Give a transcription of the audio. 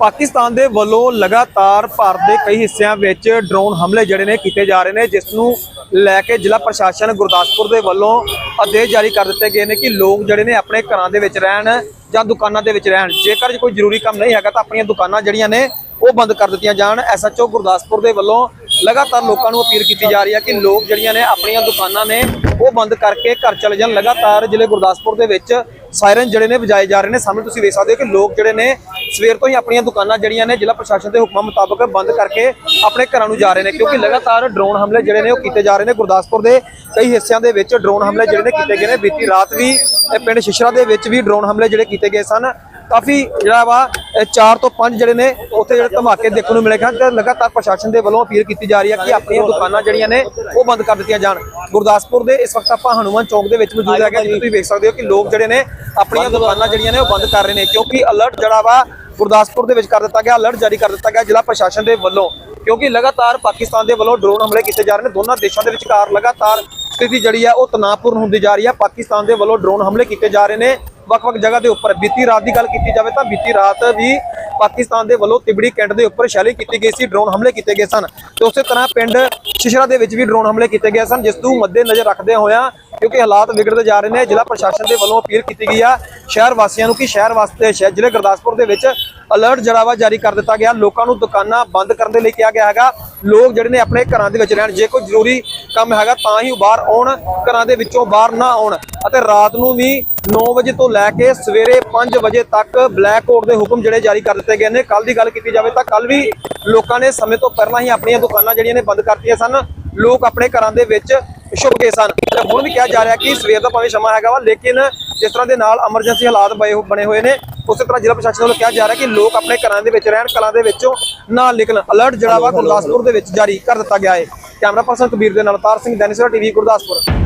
ਪਾਕਿਸਤਾਨ ਦੇ ਵੱਲੋਂ ਲਗਾਤਾਰ ਭਾਰਤ ਦੇ ਕਈ ਹਿੱਸਿਆਂ ਵਿੱਚ ਡਰੋਨ ਹਮਲੇ ਜਿਹੜੇ ਨੇ ਕੀਤੇ ਜਾ ਰਹੇ ਨੇ, ਜਿਸ ਨੂੰ ਲੈ ਕੇ ਜ਼ਿਲ੍ਹਾ ਪ੍ਰਸ਼ਾਸਨ ਗੁਰਦਾਸਪੁਰ ਦੇ ਵੱਲੋਂ ਆਦੇਸ਼ ਜਾਰੀ ਕਰ ਦਿੱਤੇ ਗਏ ਨੇ ਕਿ ਲੋਕ ਜਿਹੜੇ ਨੇ ਆਪਣੇ ਘਰਾਂ ਦੇ ਵਿੱਚ ਰਹਿਣ ਜਾਂ ਦੁਕਾਨਾਂ ਦੇ ਵਿੱਚ ਰਹਿਣ। ਜੇਕਰ ਕੋਈ ਜ਼ਰੂਰੀ ਕੰਮ ਨਹੀਂ ਹੈਗਾ ਤਾਂ ਆਪਣੀਆਂ ਦੁਕਾਨਾਂ ਜਿਹੜੀਆਂ ਨੇ ਉਹ ਬੰਦ ਕਰ ਦਿੱਤੀਆਂ ਜਾਣ। ਐਸਐਚਓ ਗੁਰਦਾਸਪੁਰ ਦੇ ਵੱਲੋਂ ਲਗਾਤਾਰ ਲੋਕਾਂ ਨੂੰ ਅਪੀਲ ਕੀਤੀ ਜਾ ਰਹੀ ਹੈ ਕਿ ਲੋਕ ਜਿਹੜੀਆਂ ਨੇ ਆਪਣੀਆਂ ਦੁਕਾਨਾਂ ਨੇ, ਉਹ ਬੰਦ ਕਰਕੇ ਘਰ ਚਲੇ ਜਾਣ। ਲਗਾਤਾਰ ਜ਼ਿਲ੍ਹੇ ਗੁਰਦਾਸਪੁਰ ਦੇ ਵਿੱਚ ਸਾਇਰਨ ਜਿਹੜੇ ਨੇ ਵਜਾਏ ਜਾ ਰਹੇ ਨੇ। ਸਾਹਮਣੇ ਤੁਸੀਂ ਵੇਖ ਸਕਦੇ ਹੋ ਕਿ ਲੋਕ ਜਿਹੜੇ ਨੇ ਸਵੇਰ ਤੋਂ ਹੀ ਆਪਣੀਆਂ ਦੁਕਾਨਾਂ ਜਿਹੜੀਆਂ ਨੇ ਜ਼ਿਲ੍ਹਾ ਪ੍ਰਸ਼ਾਸਨ ਦੇ ਹੁਕਮਾਂ ਮੁਤਾਬਕ ਬੰਦ ਕਰਕੇ ਆਪਣੇ ਘਰਾਂ ਨੂੰ ਜਾ ਰਹੇ ਨੇ। ਕਿਉਂਕਿ ਲਗਾਤਾਰ ਡਰੋਨ ਹਮਲੇ ਜਿਹੜੇ ਨੇ ਉਹ ਕੀਤੇ ਜਾ ਰਹੇ ਨੇ ਗੁਰਦਾਸਪੁਰ ਦੇ ਕਈ ਹਿੱਸਿਆਂ ਦੇ ਵਿੱਚ ਡਰੋਨ ਹਮਲੇ ਜਿਹੜੇ ਨੇ ਕੀਤੇ ਗਏ ਨੇ। ਬੀਤੀ ਰਾਤ ਵੀ ਪਿੰਡ ਸ਼ਿਸ਼ਰਾ ਦੇ ਵਿੱਚ ਵੀ ਡਰੋਨ ਹਮਲੇ ਜਿਹੜੇ ਕੀਤੇ ਗਏ ਸਨ। ਕਾਫੀ ਜਿਹੜਾ ਵਾ 4 ਤੋਂ 5 ਜਿਹੜੇ ਨੇ ਉੱਥੇ ਜਿਹੜੇ ਧਮਾਕੇ ਦੇਖਣ ਨੂੰ ਮਿਲੇ ਹਨ ਤੇ ਲਗਾਤਾਰ ਪ੍ਰਸ਼ਾਸਨ ਦੇ ਵੱਲੋਂ ਅਪੀਲ ਕੀਤੀ ਜਾ ਰਹੀ ਹੈ ਕਿ ਆਪਣੀਆਂ ਦੁਕਾਨਾਂ ਜਿਹੜੀਆਂ ਨੇ ਉਹ ਬੰਦ ਕਰ ਦਿੱਤੀਆਂ ਜਾਣ। ਗੁਰਦਾਸਪੁਰ ਦੇ ਇਸ ਵਕਤ ਆਪਾਂ ਹਨੂਮਾਨ ਚੌਕ ਦੇ ਵਿੱਚ ਮੌਜੂਦ ਹੈਗੇ ਜਿੱਥੇ ਤੁਸੀਂ ਵੇਖ ਸਕਦੇ ਹੋ ਕਿ ਲੋਕ ਜਿਹੜੇ ਨੇ ਆਪਣੀਆਂ ਦੁਕਾਨਾਂ ਜਿਹੜੀਆਂ ਨੇ ਉਹ ਬੰਦ ਕਰ ਰਹੇ ਨੇ ਕਿਉਂਕਿ ਅਲਰਟ ਜਿਹੜਾ ਵਾ ਗੁਰਦਾਸਪੁਰ ਦੇ ਵਿੱਚ ਕਰ ਦਿੱਤਾ ਗਿਆ ਅਲਰਟ ਜਾਰੀ ਕਰ ਦਿੱਤਾ ਗਿਆ ਜ਼ਿਲ੍ਹਾ ਪ੍ਰਸ਼ਾਸਨ ਦੇ ਵੱਲੋਂ। ਕਿਉਂਕਿ ਲਗਾਤਾਰ ਪਾਕਿਸਤਾਨ ਦੇ ਵੱਲੋਂ ਡਰੋਨ ਹਮਲੇ ਕੀਤੇ ਜਾ ਰਹੇ ਨੇ ਦੋਨਾਂ ਦੇਸ਼ਾਂ ਦੇ ਵਿਚਕਾਰ ਲਗਾਤਾਰ ਸਥਿਤੀ ਜਿਹੜੀ ਆ, ਉਹ ਤਣਾਅਪੂਰਨ ਹੁੰਦੀ ਜਾ ਰਹੀ ਹੈ ਪਾਕਿਸਤਾਨ ਦੇ ਵੱਲੋਂ ਡਰੋਨ ਹਮਲੇ ਕੀਤੇ ਜਾ ਰਹੇ ਨੇ। ਵੱਖ-ਵੱਖ ਜਗ੍ਹਾ ਦੇ ਉੱਪਰ ਬੀਤੀ ਰਾਤ ਦੀ ਗੱਲ ਕੀਤੀ ਜਾਵੇ ਤਾਂ ਬੀਤੀ ਰਾਤ ਵੀ ਪਾਕਿਸਤਾਨ ਦੇ ਵੱਲੋਂ ਤਿਬੜੀ ਕੈਂਟ ਦੇ ਉੱਪਰ ਸ਼ੈਲਿੰਗ ਕੀਤੀ ਗਈ ਸੀ ਡਰੋਨ ਹਮਲੇ ਕੀਤੇ ਗਏ ਸਨ। ਤੇ ਉਸੇ ਤਰ੍ਹਾਂ ਪਿੰਡ ਸ਼ਿਸ਼ਰਾ ਦੇ ਵਿੱਚ ਵੀ ਡਰੋਨ ਹਮਲੇ ਕੀਤੇ ਗਏ ਸਨ, ਜਿਸ ਨੂੰ ਮੱਦੇ ਨਜ਼ਰ ਰੱਖਦੇ ਹੋਇਆ ਕਿਉਂਕਿ ਹਾਲਾਤ ਵਿਗੜਦੇ ਜਾ ਰਹੇ ਨੇ, ਜ਼ਿਲ੍ਹਾ ਪ੍ਰਸ਼ਾਸਨ ਦੇ ਵੱਲੋਂ ਅਪੀਲ ਕੀਤੀ ਗਈ ਆ ਸ਼ਹਿਰ ਵਾਸੀਆਂ ਨੂੰ ਕਿ ਸ਼ਹਿਰ ਵਾਸਤੇ ਜ਼ਿਲ੍ਹੇ ਗੁਰਦਾਸਪੁਰ ਦੇ ਵਿੱਚ ਅਲਰਟ ਜਿਹੜਾ ਵਾ ਜਾਰੀ ਕਰ ਦਿੱਤਾ ਗਿਆ। ਲੋਕਾਂ ਨੂੰ ਦੁਕਾਨਾਂ ਬੰਦ ਕਰਨ ਦੇ ਲਈ ਕਿਹਾ ਗਿਆ ਹੈਗਾ। ਲੋਕ ਜਿਹੜੇ ਨੇ ਆਪਣੇ ਘਰਾਂ ਦੇ ਵਿੱਚ ਰਹਿਣ, ਜੇ ਕੋਈ ਜ਼ਰੂਰੀ ਕੰਮ ਹੈਗਾ ਤਾਂ ਹੀ ਉਹ ਬਾਹਰ ਆਉਣ, ਘਰਾਂ ਦੇ ਵਿੱਚੋਂ ਬਾਹਰ ਨਾ ਆਉਣ। ਅਤੇ ਰਾਤ ਨੂੰ ਵੀ 9 ਵਜੇ ਤੋਂ ਲੈ ਕੇ ਸਵੇਰੇ 5 ਵਜੇ ਤੱਕ ਬਲੈਕ ਆਊਟ ਦੇ ਹੁਕਮ ਜਿਹੜੇ ਜਾਰੀ ਕਰ ਦਿੱਤੇ ਗਏ ਨੇ। ਕੱਲ ਦੀ ਗੱਲ ਕੀਤੀ ਜਾਵੇ ਤਾਂ ਕੱਲ ਵੀ ਲੋਕਾਂ ਨੇ ਸਮੇਂ ਤੋਂ ਪਹਿਲਾਂ ਹੀ ਆਪਣੀਆਂ ਦੁਕਾਨਾਂ ਜਿਹੜੀਆਂ ਨੇ ਬੰਦ ਕਰਤੀਆਂ ਸਨ। ਲੋਕ ਆਪਣੇ ਘਰਾਂ ਦੇ ਵਿੱਚ ਛੁਪ ਗਏ ਸਨ ਤੇ ਹੁਣ ਵੀ ਕਿਹਾ ਜਾ ਰਿਹਾ ਕਿ ਸਵੇਰ ਦਾ ਭਾਵੇਂ ਸਮਾਂ ਹੈਗਾ ਵਾ, ਲੇਕਿਨ ਜਿਸ ਤਰ੍ਹਾਂ ਦੇ ਨਾਲ ਐਮਰਜੈਂਸੀ ਹਾਲਾਤ ਬਏ ਬਣੇ ਹੋਏ ਨੇ, ਉਸੇ ਤਰ੍ਹਾਂ ਜ਼ਿਲ੍ਹਾ ਪ੍ਰਸ਼ਾਸਨ ਵੱਲੋਂ ਕਿਹਾ ਜਾ ਰਿਹਾ ਕਿ ਲੋਕ ਆਪਣੇ ਘਰਾਂ ਦੇ ਵਿੱਚ ਰਹਿਣ, ਕਲਾਂ ਦੇ ਵਿੱਚੋਂ ਨਾ ਨਿਕਲਣ। ਅਲਰਟ ਜਿਹੜਾ ਵਾ ਗੁਰਦਾਸਪੁਰ ਦੇ ਵਿੱਚ ਜਾਰੀ ਕਰ ਦਿੱਤਾ ਗਿਆ ਹੈ। ਕੈਮਰਾ ਪਰਸਨ ਕਬੀਰ ਦੇ ਨਾਲ ਤਾਰ ਸਿੰਘ ਦੈਨਿਸਰਾ ਟੀਵੀ, ਗੁਰਦਾਸਪੁਰ।